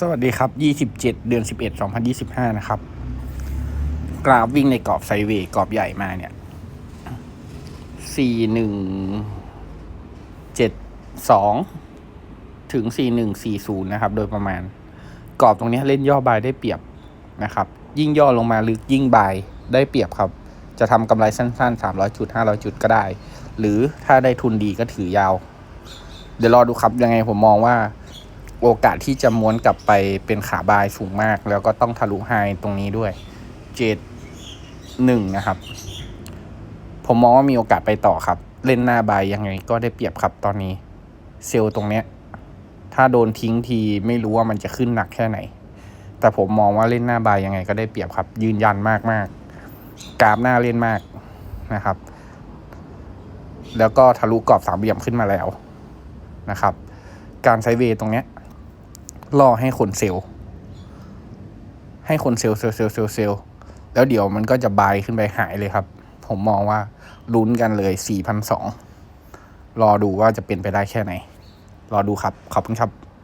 สวัสดีครับ 27 เดือน 11 2025 นะครับ กราฟวิ่งในกรอบไซเวย์กรอบใหญ่มาเนี่ย 4172 ถึง 4140 นะครับ โดยประมาณ กรอบตรงนี้เล่นย่อบายได้เปรียบนะครับ ยิ่งย่อลงมาลึกยิ่งบายได้เปรียบครับ จะทำกำไรสั้น ๆ 300 จุด 500 จุดก็ได้ หรือถ้าได้ทุนดีก็ถือยาว เดี๋ยวรอดูครับยังไงผมมองว่า โอกาสที่จะม้วนกลับไปเป็นขาบายสูงมาก แล้วก็ต้องทะลุไฮตรงนี้ด้วยเจ็ดหนึ่งนะครับ ผมมองว่ามีโอกาสไปต่อครับ เล่นหน้าบายยังไงก็ได้เปรียบครับตอนนี้ เซลล์ตรงเนี้ย ถ้าโดนทิ้งทีไม่รู้ว่ามันจะขึ้นหนักแค่ไหน แต่ผมมองว่าเล่นหน้าบายยังไงก็ได้เปรียบครับ ยืนยันมากมากกราฟหน้าเล่นมากนะครับ แล้วก็ทะลุกรอบสามเหลี่ยมขึ้นมาแล้วนะครับ การไซเวย์ตรงเนี้ย ล่อให้คนเซลล์ ให้คนเซลล์เซลล์เซลล์เซลล์เซลล์แล้วเดี๋ยวมันก็จะบายขึ้นไปหายเลยครับ ผมมองว่าลุ้นกันเลยสี่พันสองรอดูว่าจะเป็นไปได้แค่ไหน รอดูครับ ขอบคุณครับ